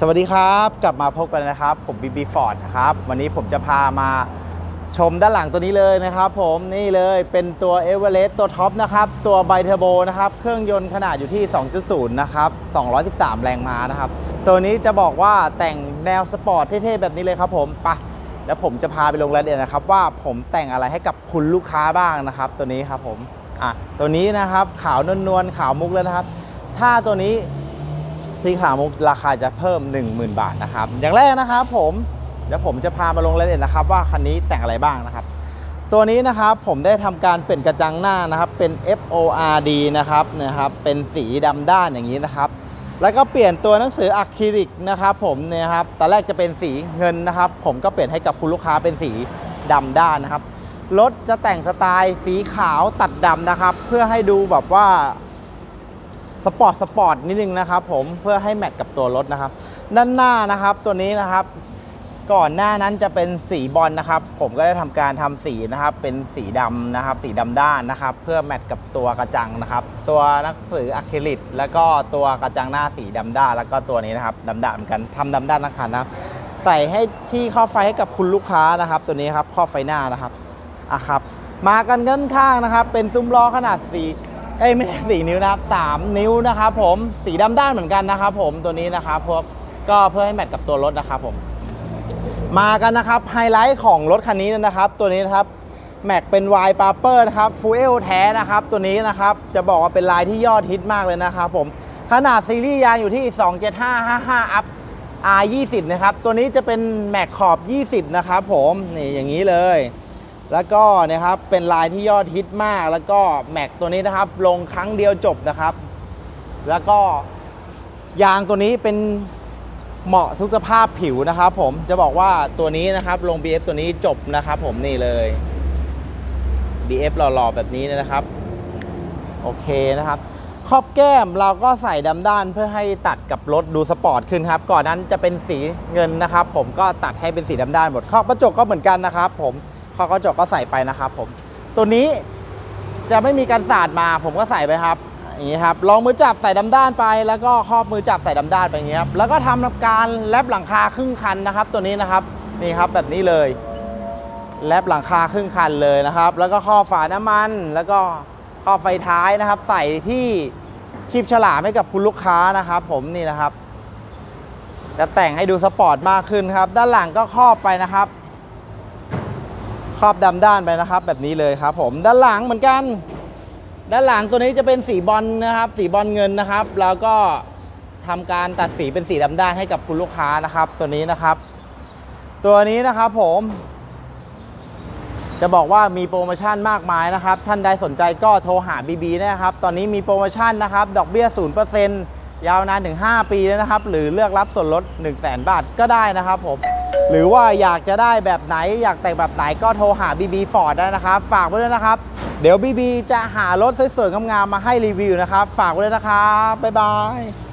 สวัสดีครับ กลับมาพบกันนะครับ ผมบีบีฟอร์ดนะครับ วันนี้ผมจะพามาชมด้านหลังตัวนี้เลยนะครับผมนี่เลยเป็นตัว e v e r e s t ตัวท็อปนะครับ ตัวไบเทอร์โบนะครับ เครื่องยนต์ขนาดอยู่ที่ 2.0 นะครับ 213 แรงม้านะครับ ตัวนี้จะบอกว่าแต่งแนวสปอร์ตเท่ๆ แบบนี้เลยครับผมไปะแล้วผมจะพาไปลงรายละเอียดนะครับ ว่าผมแต่งอะไรให้กับคุณลูกค้าบ้างนะครับ ตัวนี้ครับผมอะตัวนี้นะครับขาวนวลๆขาวมุกแล้วนะครับ ถ้าตัวนี้ สีขาวมุกราคาจะเพิ่ม 10,000 บาทนะครับ อย่างแรกนะครับผมเดี๋ยวผมจะพามาลงรายละเอียดนะครับ ว่าคันนี้แต่งอะไรบ้างนะครับ ตัวนี้นะครับผมได้ทำการเปลี่ยนกระจังหน้านะครับ เป็น FORD นะครับนะครับเป็นสีดำด้านอย่างนี้นะครับ แล้วก็เปลี่ยนตัวหนังสืออะคริลิกนะครับ ผมเนี่ยครับตอนแรกจะเป็นสีเงินนะครับ ผมก็เปลี่ยนให้กับคุณลูกค้าเป็นสีดำด้านนะครับรถจะแต่งสไตล์สีขาวตัดดำนะครับ เพื่อให้ดูแบบว่า สปอร์ตสปอร์ตนิดนึงนะครับผมเพื่อให้แมทกับตัวรถนะครับ ด้านหน้านะครับตัวนี้นะครับ ก่อนหน้านั้นจะเป็นสีบอลนะครับ ผมก็ได้ทำการทำสีนะครับ เป็นสีดำนะครับ สีดำด้านนะครับ เพื่อแมทกับตัวกระจังนะครับ ตัวหนังสืออะคริลิกแล้วก็ตัวกระจังหน้าสีดำด้านแล้วก็ตัวนี้นะครับดำด้านเหมือนกันทำดำด้านทั้งคันนะครับใส่ให้ที่ครอบไฟให้กับคุณลูกค้านะครับ ตัวนี้ครับครอบไฟหน้านะครับอะครับมากันด้านข้างนะครับ เป็นซุ้มล้อขนาดสี เอ้ยไม่ใช่สี่นิ้วนะครับสามนิ้วนะครับผมสีดำด้านเหมือนกันนะครับผมตัวนี้นะครับพวกก็เพื่อให้แมทกับตัวรถนะครับผมมากันนะครับไฮไลท์ของรถคันนี้นะครับ ตัวนี้นะครับแม็กเป็น Y p a p e r นะครับฟูเอลแท้นะครับ ตัวนี้นะครับจะบอกว่าเป็นลายที่ยอดฮิตมากเลยนะครับผมขนาดซีรีส์ยางอยู่ที่ 27555 อัพ R20 นะครับ ตัวนี้จะเป็นแม็กขอบ 20 นะครับผม นี่อย่างนี้เลย แล้วก็นะครับเป็นลายที่ยอดฮิตมาก แล้วก็แม็กตัวนี้นะครับ ลงครั้งเดียวจบนะครับ แล้วก็ยางตัวนี้เป็นเหมาะทุกสภาพผิวนะครับ ผมจะบอกว่าตัวนี้นะครับ ลง BF ตัวนี้จบนะครับ ผมนี่เลย BF หล่อๆแบบนี้นะครับ โอเคนะครับครอบแก้มเราก็ใส่ดำด้านเพื่อให้ตัดกับรถดูสปอร์ตขึ้นครับ ก่อนนั้นจะเป็นสีเงินนะครับ ผมก็ตัดให้เป็นสีดำด้านหมดขอบกระจกก็เหมือนกันนะครับ ผม ขอกระจกก็ใส่ไปนะครับผม ตัวนี้จะไม่มีการสาดมาผมก็ใส่ไปครับอย่างนี้ครับลองมือจับใส่ดำด้านไป แล้วก็ครอบมือจับใส่ดำด้านไปอย่างนี้ครับแล้วก็ทำการแลบหลังคาครึ่งคันนะครับ ตัวนี้นะครับนี่ครับแบบนี้เลยแลบหลังคาครึ่งคันเลยนะครับ แล้วก็ข้อฝาน้ำมัน แล้วก็ข้อไฟท้ายนะครับ ใส่ที่คลิปฉลามให้กับคุณลูกค้านะครับ ผมนี่นะครับจะแต่งให้ดูสปอร์ตมากขึ้นครับ ด้านหลังก็ครอบไปนะครับ ครอบดำด้านไปนะครับ แบบนี้เลยครับ ผมด้านหลังเหมือนกัน ด้านหลังตัวนี้จะเป็นสีบอลนะครับ สีบอลเงินนะครับ แล้วก็ทำการตัดสีเป็นสีดำด้านให้กับคุณลูกค้านะครับ ตัวนี้นะครับ ตัวนี้นะครับผมจะบอกว่ามีโปรโมชั่นมากมายนะครับ ท่านใดสนใจก็โทรหา BB นะครับ ตอนนี้มีโปรโมชั่นนะครับ ดอกเบี้ย 0%ยาวนานถึง 5 ปีเลยนะครับ หรือเลือกรับส่วนลด 1 0 0 0 0แบาทก็ได้นะครับผม หรือว่าอยากจะได้แบบไหนอยากแต่งแบบไหนก็โทรหา BB Ford ได้นะครับ ฝากไว้ด้วยนะครับ เดี๋ยว BB จะหารถสวยๆงามๆมาให้รีวิวนะครับ ฝากไว้ด้วยนะครับ บ๊ายบาย